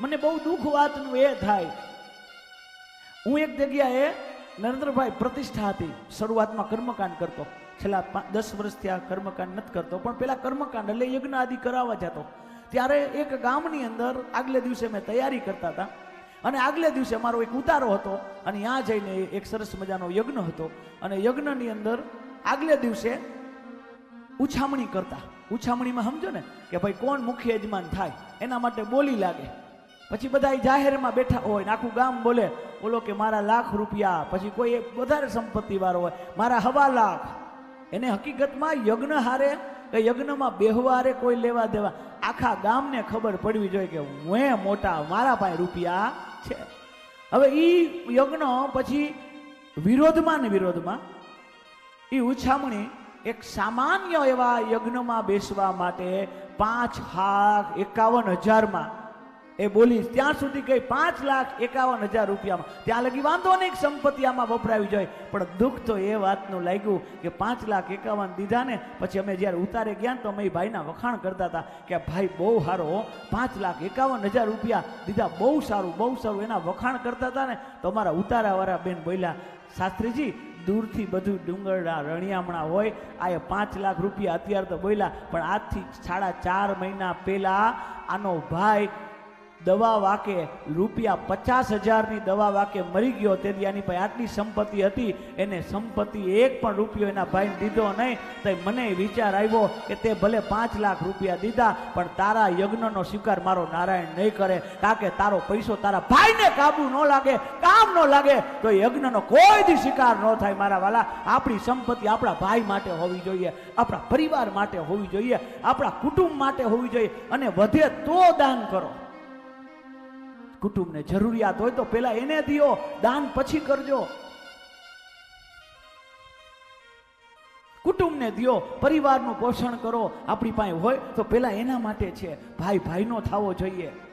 મને બહુ દુઃખ વાતનું એ થાય. હું એક જગ્યાએ નરેન્દ્રભાઈ પ્રતિષ્ઠા હતી, શરૂઆતમાં કર્મકાંડ કરતો. છેલ્લા દસ વર્ષથી આ કર્મકાંડ નથી કરતો, પણ પેલા કર્મકાંડ એટલે યજ્ઞ આદિ કરાવવા જતો. ત્યારે એક ગામની અંદર આગલે દિવસે મેં તૈયારી કરતા હતા. અને આગલે દિવસે મારો એક ઉતારો હતો અને ત્યાં જઈને એક સરસ મજાનો યજ્ઞ હતો. અને યજ્ઞની અંદર આગલે દિવસે ઉછામણી કરતા. ઉછામણીમાં સમજો ને કે ભાઈ કોણ મુખ્ય યજમાન થાય, એના માટે બોલી લાગે. પછી બધા જાહેરમાં બેઠા હોય ને આખું ગામ બોલે, બોલો કે મારા લાખ રૂપિયા, પછી કોઈ એક વધારે સંપત્તિ વાળો હોય, મારા હવા લાખ. એને હકીકતમાં યજ્ઞ હારે કે યજ્ઞમાં બેહવા હારે કોઈ લેવા દેવા. આખા ગામને ખબર પડવી જોઈએ કે હું મોટા, મારા પાસે રૂપિયા છે. હવે એ યજ્ઞ પછી વિરોધમાં ને વિરોધમાં એ ઉછામણી એક સામાન્ય એવા યજ્ઞમાં બેસવા માટે પાંચ લાખ એકાવન હજારમાં એ બોલી, ત્યાં સુધી કઈ પાંચ લાખ એકાવન હજાર રૂપિયામાં. ત્યાં લગી વાંધો નહીં સંપત્તિ આમાં વપરાવી જોઈએ, પણ દુઃખ તો એ વાતનું લાગ્યું કે પાંચ લાખ એકાવન દીધા ને, પછી અમે જ્યારે ઉતારે ગયા તો અમે ભાઈના વખાણ કરતા હતા કે ભાઈ બહુ સારો પાંચ લાખ એકાવન હજાર રૂપિયા દીધા, બહુ સારું બહુ સારું, એના વખાણ કરતા હતા ને, તો અમારા ઉતારાવાળા બેન બોલ્યા, શાસ્ત્રીજી, દૂરથી બધું ડુંગરના રણિયામણા હોય, આ એ પાંચ લાખ રૂપિયા અત્યારે તો બોલ્યા, પણ આજથી સાડા ચાર મહિના પહેલાં આનો ભાઈ દવા વાકે, રૂપિયા પચાસ હજારની દવા વાકે મરી ગયો. તેથી આની પાસે આટલી સંપત્તિ હતી, એને સંપત્તિ એક પણ રૂપિયો એના ભાઈને દીધો નહીં. તો મને વિચાર આવ્યો કે તે ભલે પાંચ લાખ રૂપિયા દીધા, પણ તારા યજ્ઞનો સ્વીકાર મારો નારાયણ નહીં કરે. કારણ કે તારો પૈસો તારા ભાઈને કાબુ ન લાગે, કામ ન લાગે, તો યજ્ઞનો કોઈ દી સ્વીકાર ન થાય મારા વાલા. આપણી સંપત્તિ આપણા ભાઈ માટે હોવી જોઈએ, આપણા પરિવાર માટે હોવી જોઈએ, આપણા કુટુંબ માટે હોવી જોઈએ, અને વધે તો દાન કરો. કુટુંબને જરૂરિયાત હોય તો પેલા એને દિયો, દાન પછી કરજો. કુટુંબને દિયો, પરિવારનું પોષણ કરો. આપણી પાસે હોય તો પેલા એના માટે છે. ભાઈ ભાઈનો થવો જોઈએ.